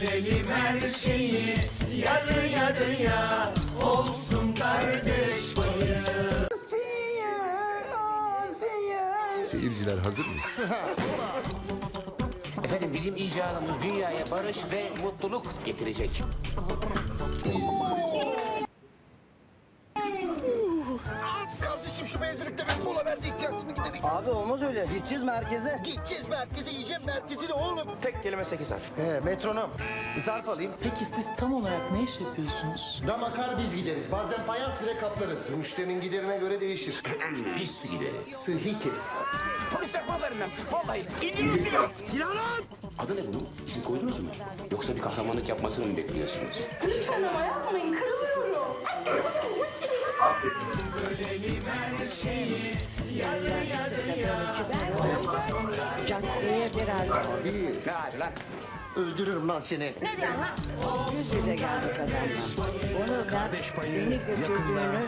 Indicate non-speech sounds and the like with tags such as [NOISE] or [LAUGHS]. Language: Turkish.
Bölelim her şeyi yarı yarıya olsun kardeş payı. Seyirciler hazır mı? [LAUGHS] Efendim bizim icadımız dünyaya barış ve mutluluk getirecek. Şu benzinlikte bir mola verdi ihtiyacımı giderik. Abi olmaz öyle. Gideceğiz merkeze. Gideceğiz merkeze yiyeceğim merkezini oğlum. Tek kelime sekiz harf. He metronom. Zarf alayım. Peki siz tam olarak ne iş yapıyorsunuz? Dam akar biz gideriz. Bazen fayans bile kaplarız. Müşterinin giderine göre değişir. Pis su gideri. Sıhhi kes. Polisler kollarım ben. Vallahi indirin silah. Silahlar. Adı ne bunun? İsim koydunuz mu? Yoksa bir kahramanlık yapmasını mı bekliyorsunuz? Lütfen ama yapmayın Caddeye biraz Ne hadi lan? Öldürürüm lan seni. Ne diyorsun lan? yüz yüze geldik adamla. Onu da beni götürdüğünü